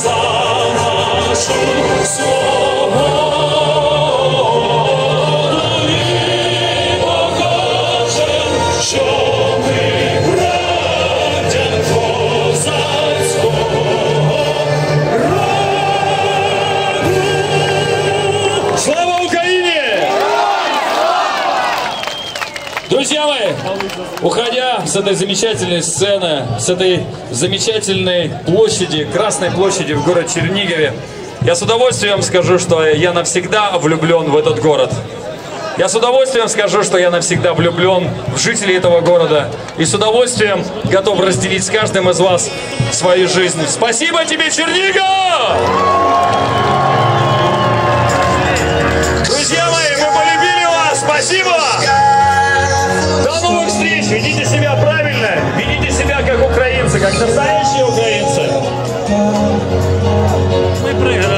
萨玛殊梭。Друзья мои, уходя с этой замечательной сцены, с этой замечательной площади, Красной площади в городе Чернигове, я с удовольствием скажу, что я навсегда влюблен в этот город. Я с удовольствием скажу, что я навсегда влюблен в жителей этого города и с удовольствием готов разделить с каждым из вас свою жизнь. Спасибо тебе, Чернигов! Друзья мои, мы полюбили вас! Спасибо! Как настоящие украинцы! Мы проиграли.